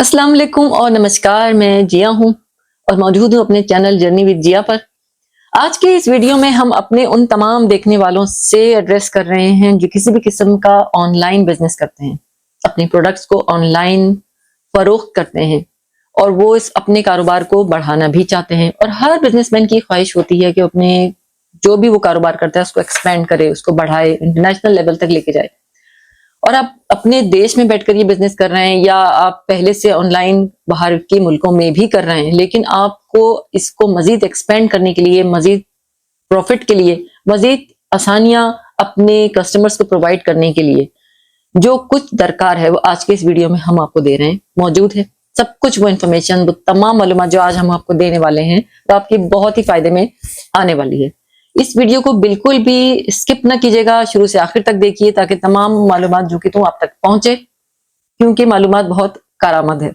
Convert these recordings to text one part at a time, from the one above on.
अस्सलाम वालेकुम और नमस्कार, मैं जिया हूँ और मौजूद हूँ अपने चैनल जर्नी विद जिया पर। आज के इस वीडियो में हम अपने उन तमाम देखने वालों से एड्रेस कर रहे हैं जो किसी भी किस्म का ऑनलाइन बिज़नेस करते हैं। अपने प्रोडक्ट्स को ऑनलाइन फरोख्त करते हैं और वो इस अपने कारोबार को बढ़ाना भी चाहते हैं और हर बिजनेसमैन की ख्वाहिश होती है कि अपने जो भी वो कारोबार करता है, उसको एक्सपेंड करे, उसको बढ़ाए इंटरनेशनल लेवल तक लेके जाए। और आप अपने देश में बैठकर ये बिज़नेस कर रहे हैं या आप पहले से ऑनलाइन बाहर के मुल्कों में भी कर रहे हैं, लेकिन आपको इसको मजीद एक्सपेंड करने के लिए, मजीद प्रॉफिट के लिए, मजीद आसानियाँ अपने कस्टमर्स को प्रोवाइड करने के लिए जो कुछ दरकार है, वो आज के इस वीडियो में हम आपको दे रहे हैं। मौजूद है सब कुछ वो इन्फॉर्मेशन वो तमाम मालूम जो आज हम आपको देने वाले हैं तो आपकी बहुत ही फ़ायदे में आने वाली है। इस वीडियो को बिल्कुल भी स्किप ना कीजिएगा, शुरू से आखिर तक देखिए ताकि तमाम मालूम जो कि तुम आप तक पहुँचे, क्योंकि मालूम बहुत कारामद है।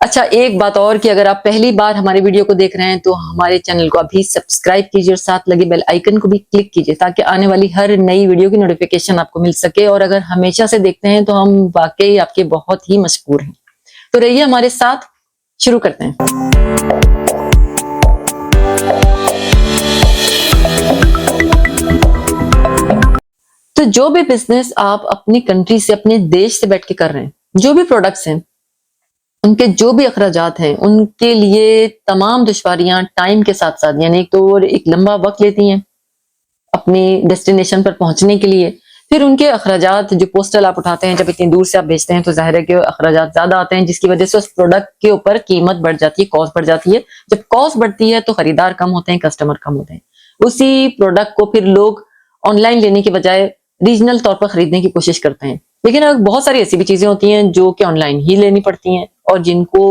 अच्छा एक बात और कि अगर आप पहली बार हमारे वीडियो को देख रहे हैं तो हमारे चैनल को अभी सब्सक्राइब कीजिए और साथ लगे बेल आइकन को भी क्लिक कीजिए ताकि आने वाली हर नई वीडियो की नोटिफिकेशन आपको मिल सके और अगर हमेशा से देखते हैं तो हम वाकई आपके बहुत ही मशहूर हैं। तो रहिए हमारे साथ, शुरू करते हैं। तो जो भी बिज़नेस आप अपनी कंट्री से, अपने देश से बैठ के कर रहे हैं, जो भी प्रोडक्ट्स हैं, उनके जो भी अखराजात हैं, उनके लिए तमाम दुश्वारियाँ टाइम के साथ साथ यानी एक तो एक लंबा वक्त लेती हैं अपनी डेस्टिनेशन पर पहुँचने के लिए। फिर उनके अखराजात, जो पोस्टल आप उठाते हैं, जब इतनी दूर से आप भेजते हैं तो ज़ाहिर है कि अखराजात ज़्यादा आते हैं, जिसकी वजह से उस प्रोडक्ट के ऊपर कीमत बढ़ जाती है कॉस्ट बढ़ जाती है। जब कॉस्ट बढ़ती है तो खरीदार कम होते हैं कस्टमर कम होते हैं। उसी प्रोडक्ट को फिर लोग ऑनलाइन लेने के बजाय रीजनल तौर पर खरीदने की कोशिश करते हैं। लेकिन बहुत सारी ऐसी भी चीज़ें होती हैं जो कि ऑनलाइन ही लेनी पड़ती हैं और जिनको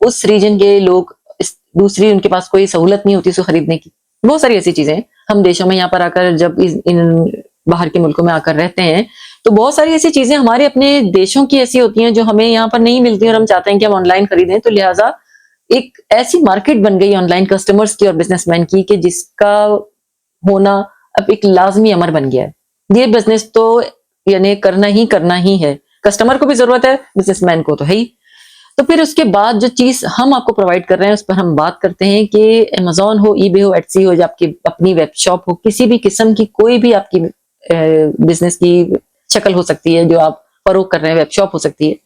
उस रीजन के लोग दूसरी उनके पास कोई सहूलत नहीं होती उसको खरीदने की। बहुत सारी ऐसी चीज़ें हम देशों में यहाँ पर आकर जब इन बाहर के मुल्कों में आकर रहते हैं तो बहुत सारी ऐसी चीज़ें हमारे अपने देशों की ऐसी होती हैं जो हमें यहाँ पर नहीं मिलती और हम चाहते हैं कि हम ऑनलाइन खरीदें। तो लिहाजा एक ऐसी मार्केट बन गई ऑनलाइन कस्टमर्स की और बिजनेसमैन की कि जिसका होना अब एक लाजमी अमर बन गया है। ये बिज़नेस तो यानी करना ही करना ही है। कस्टमर को भी ज़रूरत है बिजनेसमैन को तो है ही। तो फिर उसके बाद जो चीज़ हम आपको प्रोवाइड कर रहे हैं, उस पर हम बात करते हैं कि अमेजोन हो ईबे हो एटसी हो, या आपकी अपनी वेब शॉप हो, किसी भी किस्म की कोई भी आपकी बिज़नेस की शक्ल हो सकती है, जो आप फरोख कर रहे हैं वेबशॉप हो सकती है।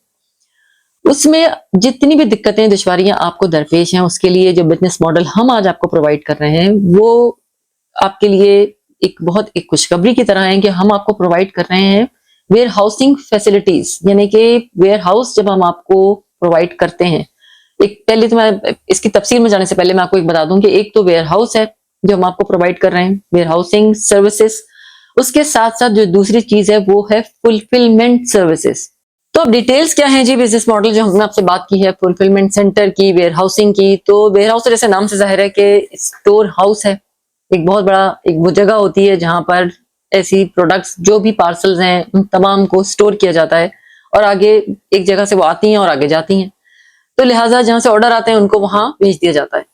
उसमें जितनी भी दिक्कतें, दुश्वारियाँ आपको दरपेश हैं, उसके लिए जो बिज़नेस मॉडल हम आज आपको प्रोवाइड कर रहे हैं, वो आपके लिए एक बहुत एक खुशखबरी की तरह है कि हम आपको प्रोवाइड कर रहे हैं वेयर हाउसिंग फैसिलिटीज़ यानी कि वेयर हाउस जब हम आपको प्रोवाइड करते हैं। एक, पहले तो मैं इसकी तफसील में जाने से पहले मैं आपको एक बता दूँ कि एक तो वेयर हाउस है जो हम आपको प्रोवाइड कर रहे हैं वेयर हाउसिंग सर्विसेज़ उसके साथ साथ जो दूसरी चीज़ है वो है फुलफिलमेंट सर्विसेज़ तो अब डिटेल्स क्या है? जी बिज़नेस मॉडल जो हमने आपसे बात की है फुलफिलमेंट सेंटर की वेयर हाउसिंग की तो वेयर हाउस जैसे नाम से ज़ाहिर है कि स्टोर हाउस है। एक बहुत बड़ा, एक वो जगह होती है जहाँ पर ऐसी प्रोडक्ट्स जो भी पार्सल्स हैं, उन तमाम को स्टोर किया जाता है और आगे एक जगह से वो आती हैं और आगे जाती हैं। तो लिहाजा जहाँ से ऑर्डर आते हैं, उनको वहाँ भेज दिया जाता है।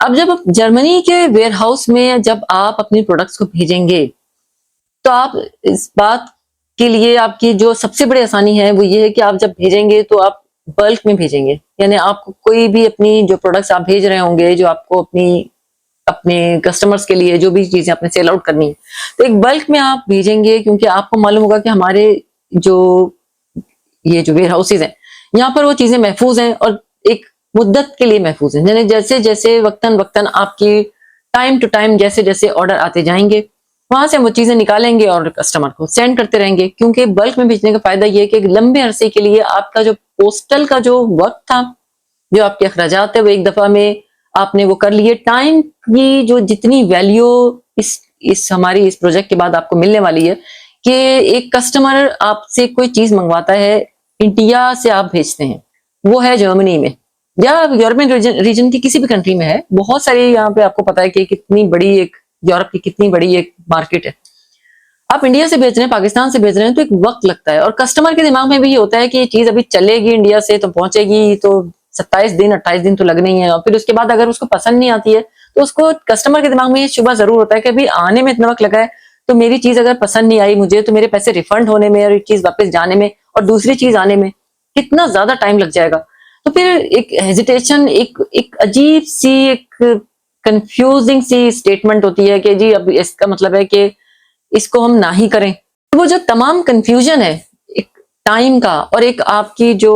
अब जब जर्मनी के वेयर हाउस में जब आप अपनी प्रोडक्ट्स को भेजेंगे तो आप इस बात के लिए आपकी जो सबसे बड़ी आसानी है, वो ये है कि आप जब भेजेंगे तो आप बल्क में भेजेंगे। यानी आपको कोई भी अपनी जो प्रोडक्ट्स आप भेज रहे होंगे, जो आपको अपनी अपने कस्टमर्स के लिए जो भी चीज़ें आपने सेल आउट करनी है। तो एक बल्क में आप भेजेंगे क्योंकि आपको मालूम होगा कि हमारे जो ये जो वेयर हाउसेज हैं, यहाँ पर वो चीज़ें महफूज हैं और एक मुद्दत के लिए महफूज हैं। यानी जैसे जैसे वक्तन वक्तन आपकी टाइम टू टाइम जैसे जैसे ऑर्डर आते जाएँगे, वहाँ से हम वो चीज़ें निकालेंगे और कस्टमर को सेंड करते रहेंगे। क्योंकि बल्क में भेजने का फ़ायदा ये है कि लंबे अरसे के लिए आपका जो पोस्टल का जो वक्त था, जो आपके अखराज है, वो एक दफ़ा में आपने वो कर लिए। टाइम की जो जितनी वैल्यू इस इस हमारी इस प्रोजेक्ट के बाद आपको मिलने वाली है कि एक कस्टमर आपसे कोई चीज़ मंगवाता है इंडिया से आप भेजते हैं वो है जर्मनी में। या यूरोपियन रीजन, रीजन की किसी भी कंट्री में है बहुत सारी यहाँ पे आपको पता है कि कितनी बड़ी एक यूरोप की कितनी बड़ी एक मार्केट है। आप इंडिया से भेज रहे हैं पाकिस्तान से भेज रहे हैं तो एक वक्त लगता है। और कस्टमर के दिमाग में भी ये होता है कि ये चीज़ अभी चलेगी इंडिया से तो पहुंचेगी तो सत्ताईस दिन, अट्ठाईस दिन तो लगने ही है। और फिर उसके बाद अगर उसको पसंद नहीं आती है तो उसको कस्टमर के दिमाग में ये शुभ ज़रूर होता है कि अभी आने में इतना वक्त लगा है तो मेरी चीज़ अगर पसंद नहीं आई मुझे तो मेरे पैसे रिफंड होने में और चीज़ वापस जाने में और दूसरी चीज़ आने में कितना ज़्यादा टाइम लग जाएगा। तो फिर एक हेजिटेशन एक एक अजीब सी, एक कंफ्यूजिंग सी स्टेटमेंट होती है कि जी, अब इसका मतलब है कि इसको हम ना ही करें। तो वो जो तमाम कंफ्यूजन है, एक टाइम का और एक आपकी जो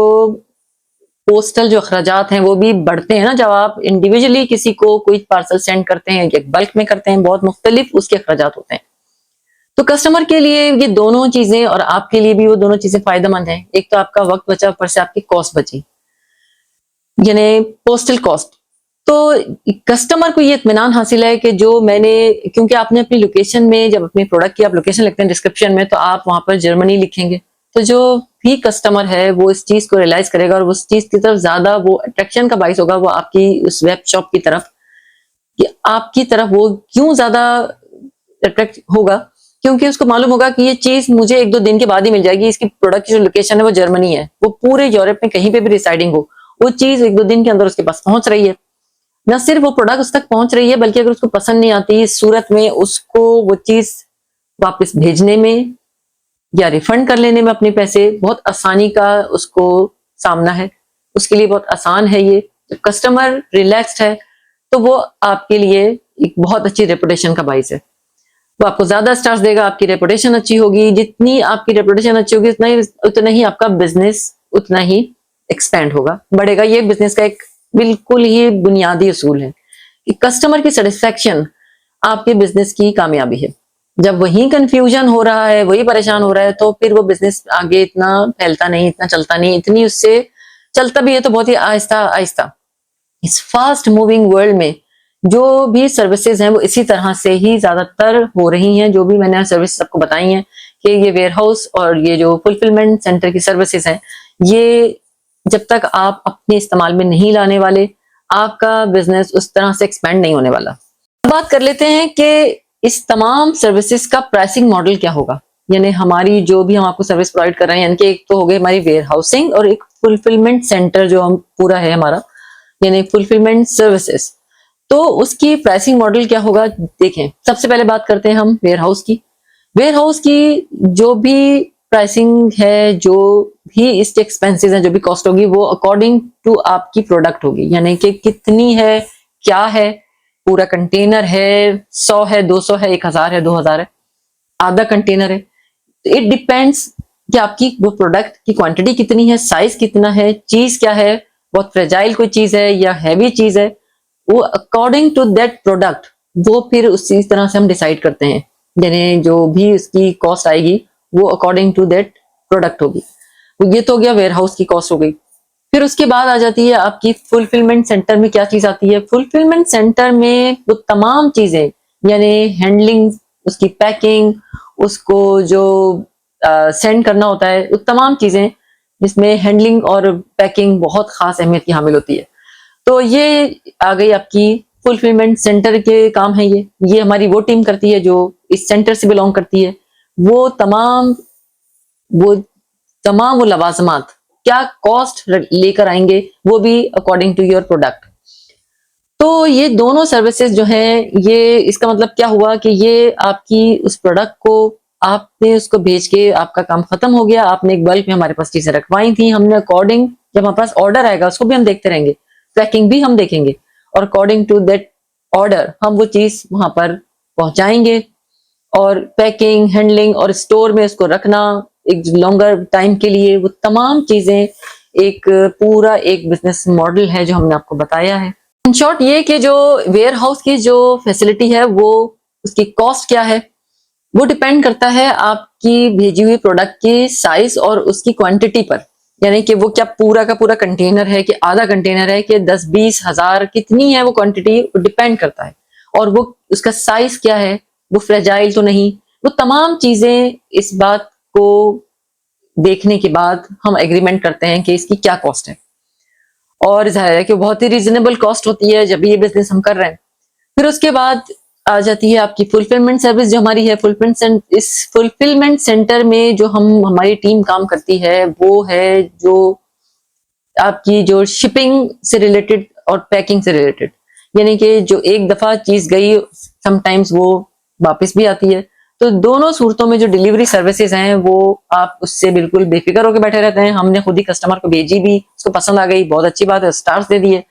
पोस्टल जो अखराज हैं, वो भी बढ़ते हैं ना जब आप इंडिविजुअली किसी को कोई पार्सल सेंड करते हैं या बल्क में करते हैं, बहुत मुख्तलिफ़ उसके अखराज होते हैं। तो कस्टमर के लिए ये दोनों चीज़ें और आपके लिए भी वो दोनों चीज़ें फ़ायदेमंद हैं। एक तो आपका वक्त बचा, ऊपर से आपकी कॉस्ट बची, यानी पोस्टल कॉस्ट तो कस्टमर को ये इतमान हासिल है कि जो मैंने, क्योंकि आपने अपनी लोकेशन में जब अपनी प्रोडक्ट की आप लोकेशन लिखते हैं डिस्क्रिप्शन में तो आप वहाँ पर जर्मनी लिखेंगे। तो जो भी कस्टमर है, वो इस चीज़ को रियलाइज़ करेगा और उस चीज़ की तरफ़ ज़्यादा वो अट्रैक्शन का बाइस होगा, वो आपकी उस वेब शॉप की तरफ़, कि आपकी तरफ़ वो क्यों ज़्यादा अट्रैक्ट होगा? क्योंकि उसको मालूम होगा कि ये चीज़ मुझे एक दो दिन के बाद ही मिल जाएगी, इसकी प्रोडक्ट की जो लोकेशन है वो जर्मनी है, वो पूरे यूरोप में कहीं पे भी रिसाइडिंग हो, वो चीज़ एक दो दिन के अंदर उसके पास पहुँच रही है। न सिर्फ़ वो प्रोडक्ट उस तक पहुँच रही है, बल्कि अगर उसको पसंद नहीं आती सूरत में, उसको वो चीज़ वापस भेजने में या रिफंड कर लेने में अपने पैसे, बहुत आसानी का उसको सामना है। उसके लिए बहुत आसान है ये। कस्टमर रिलैक्स्ड है तो वो आपके लिए एक बहुत अच्छी रेपुटेशन का बाइस है। वो आपको ज़्यादा स्टार्स देगा, आपकी रेपुटेशन अच्छी होगी। जितनी आपकी रेपुटेशन अच्छी होगी, उतना ही उतना ही आपका बिज़नेस उतना ही एक्सपेंड होगा। बढ़ेगा। ये बिज़नेस का एक बिल्कुल ही बुनियादी असूल है कि कस्टमर की सेटिस्फेक्शन आपके बिज़नेस की कामयाबी है। जब वही कंफ्यूजन हो रहा है, वही परेशान हो रहा है तो फिर वो बिज़नेस आगे इतना फैलता नहीं, इतना चलता नहीं, इतनी उससे चलता भी है तो बहुत ही आहिस्ता आहिस्ता। इस फास्ट मूविंग वर्ल्ड में जो भी सर्विसेज़ हैं, वो इसी तरह से ही ज़्यादातर हो रही हैं, जो भी मैंने सर्विस सबको बताई हैं कि ये वेयर हाउस और ये जो फुलफिलमेंट सेंटर की सर्विसेज़ हैं, ये जब तक आप अपने इस्तेमाल में नहीं लाने वाले, आपका बिज़नेस उस तरह से एक्सपेंड नहीं होने वाला। बात कर लेते हैं कि इस तमाम सर्विसेज़ का प्राइसिंग मॉडल क्या होगा? यानी हमारी जो भी हम आपको सर्विस प्रोवाइड कर रहे हैं यानी कि एक तो हो गई हमारी वेयर हाउसिंग और एक फुलफिलमेंट सेंटर जो हम, पूरा है हमारा, यानी फुलफिलमेंट सर्विसेज़ तो उसकी प्राइसिंग मॉडल क्या होगा? देखें, सबसे पहले बात करते हैं हम वेयर हाउस की। वेयर हाउस की जो भी प्राइसिंग है, जो भी इसके एक्सपेंसेस है, जो भी कॉस्ट होगी, वो अकॉर्डिंग टू आपकी प्रोडक्ट होगी। यानी कि कितनी है, क्या है पूरा कंटेनर है, सौ है, दो सौ है, एक हज़ार है, दो हज़ार है, आधा कंटेनर है। इट डिपेंड्स कि आपकी वो प्रोडक्ट की क्वांटिटी कितनी है साइज़ कितना है चीज़ क्या है, बहुत फ्रेजाइल कोई चीज़ है या हैवी चीज़ है, वो अकॉर्डिंग टू दैट प्रोडक्ट वो फिर उसी तरह से हम डिसाइड करते हैं। यानी जो भी उसकी कॉस्ट आएगी, वो अकॉर्डिंग टू दैट प्रोडक्ट होगी। ये तो हो गया वेयर हाउस की कॉस्ट हो गई। फिर उसके बाद आ जाती है आपकी फुलफिलमेंट सेंटर में क्या चीज़ आती है? फुलफिलमेंट सेंटर में वो तमाम चीज़ें, यानी हैंडलिंग उसकी पैकिंग उसको जो सेंड करना होता है, वो तमाम चीज़ें जिसमें हैंडलिंग और पैकिंग बहुत खास अहमियत की हामिल होती है। तो ये आ गई आपकी फुलफिलमेंट सेंटर के काम है ये। ये हमारी वो टीम करती है जो इस सेंटर से बिलोंग करती है। वो तमाम वो तमाम वो लवाजमात क्या कॉस्ट लेकर आएँगे, वो भी अकॉर्डिंग टू योर प्रोडक्ट तो ये दोनों सर्विसेज़ जो हैं, ये, इसका मतलब क्या हुआ कि ये आपकी उस प्रोडक्ट को आपने उसको भेज के आपका काम खत्म हो गया, आपने एक बल्क में हमारे पास चीज़ें रखवाई थी, हमने अकॉर्डिंग जब हमारे पास ऑर्डर आएगा, उसको भी हम देखते रहेंगे पैकिंग भी हम देखेंगे, और अकॉर्डिंग टू दैट ऑर्डर हम वो चीज़ वहाँ पर पहुंचाएँगे, और पैकिंग हैंडलिंग और स्टोर में उसको रखना एक लॉन्गर टाइम के लिए वो तमाम चीज़ें एक पूरा एक बिज़नेस मॉडल है जो हमने आपको बताया है। इन शॉर्ट ये कि जो वेयर हाउस की जो फैसिलिटी है, वो उसकी कॉस्ट क्या है, वो डिपेंड करता है आपकी भेजी हुई प्रोडक्ट की साइज़ और उसकी क्वांटिटी पर। यानी कि वो क्या पूरा का पूरा कंटेनर है कि आधा कंटेनर है कि दस, बीस, हज़ार, कितनी है वो क्वांटिटी डिपेंड करता है। और वो उसका साइज़ क्या है, वो फ्रेजाइल तो नहीं। वो तमाम चीज़ें इस बात को देखने के बाद हम एग्रीमेंट करते हैं कि इसकी क्या कॉस्ट है। और ज़ाहिर है कि बहुत ही रीजनेबल कॉस्ट होती है जब ये बिज़नेस हम कर रहे हैं। फिर उसके बाद आ जाती है आपकी फुलफिलमेंट सर्विस जो हमारी है। फुलफिलमेंट इस फुलफिलमेंट सेंटर में जो हम, हमारी टीम काम करती है, वो है जो आपकी जो शिपिंग से रिलेटेड और पैकिंग से रिलेटेड यानी कि जो एक दफ़ा चीज़ गई समटाइम्स वो वापस भी आती है। तो दोनों सूरतों में जो डिलीवरी सर्विसेज़ हैं, वो आप उससे बिल्कुल बेफिक्र होकर बैठे रहते हैं। हमने खुद ही कस्टमर को भेजी भी, उसको पसंद आ गई, बहुत अच्छी बात है स्टार्स दे दिए।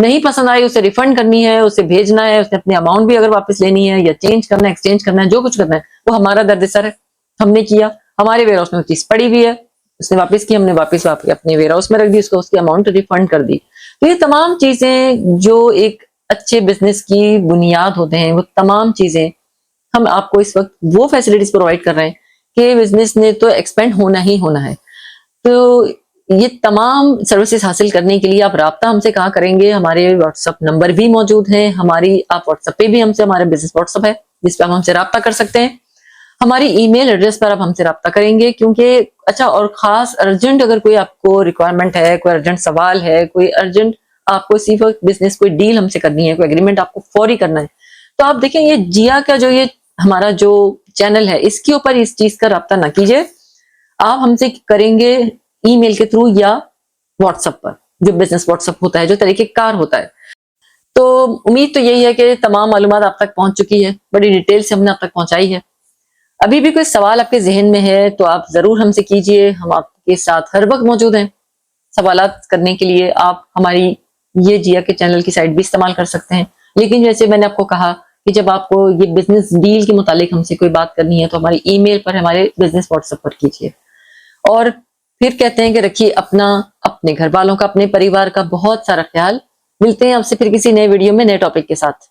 नहीं पसंद आई, उसे रिफंड करनी है, उसे भेजना है, उसने अपने अमाउंट भी अगर वापस लेनी है, या चेंज करना है एक्सचेंज करना है, जो कुछ करना है, वो हमारा दर्द सर है हमने किया। हमारे वेयर हाउस में चीज़ पड़ी हुई है, उसने वापस की, हमने वापस वापस अपने वेयर हाउस में रख दी, उसको, उसकी अमाउंट रिफंड कर दी। तो ये तमाम चीज़ें जो एक अच्छे बिज़नेस की बुनियाद होते हैं, वो तमाम चीज़ें हम आपको इस वक्त वो फैसिलिटीज़ प्रोवाइड कर रहे हैं कि बिज़नेस ने तो एक्सपेंड होना ही होना है। तो ये तमाम सर्विसेज़ हासिल करने के लिए आप रबता हमसे कहा करेंगे? हमारे व्हाट्सअप नंबर भी मौजूद है। हमारी, आप व्हाट्सअप पे भी हमसे, हमारे बिज़नेस व्हाट्सअप है, जिस पर आप हमसे रबता कर सकते हैं। हमारी ईमेल एड्रेस पर आप हमसे रब्ता करेंगे, क्योंकि अच्छा और खास अर्जेंट अगर कोई आपको रिक्वायरमेंट है, कोई अर्जेंट सवाल है, कोई अर्जेंट आपको इसी वक्त बिज़नेस कोई डील हमसे करनी है, कोई एग्रीमेंट आपको फौरी करना है तो आप देखें, ये जिया का जो ये हमारा जो चैनल है, इसके ऊपर इस चीज़ का रब्ता ना कीजिए। आप हमसे करेंगे ईमेल के थ्रू या व्हाट्सएप पर, जो बिज़नेस व्हाट्सएप होता है, जो तरीके कार होता है। तो उम्मीद तो यही है कि तमाम मालूम आप तक पहुँच चुकी है, बड़ी डिटेल से हमने आप तक पहुंचाई है। अभी भी कोई सवाल आपके जहन में है तो आप ज़रूर हमसे कीजिए, हम आपके साथ हर वक्त मौजूद हैं। सवाल करने के लिए आप हमारी ये जिया के चैनल की साइट भी इस्तेमाल कर सकते हैं। लेकिन जैसे मैंने आपको कहा कि जब आपको ये बिज़नेस डील के मुतालिक हमसे कोई बात करनी है तो हमारी ईमेल पर, हमारे बिज़नेस व्हाट्सएप पर कीजिए। और फिर कहते हैं कि रखिए अपना, अपने घर वालों का, अपने परिवार का बहुत सारा ख्याल। मिलते हैं आपसे फिर किसी नए वीडियो में, नए टॉपिक के साथ।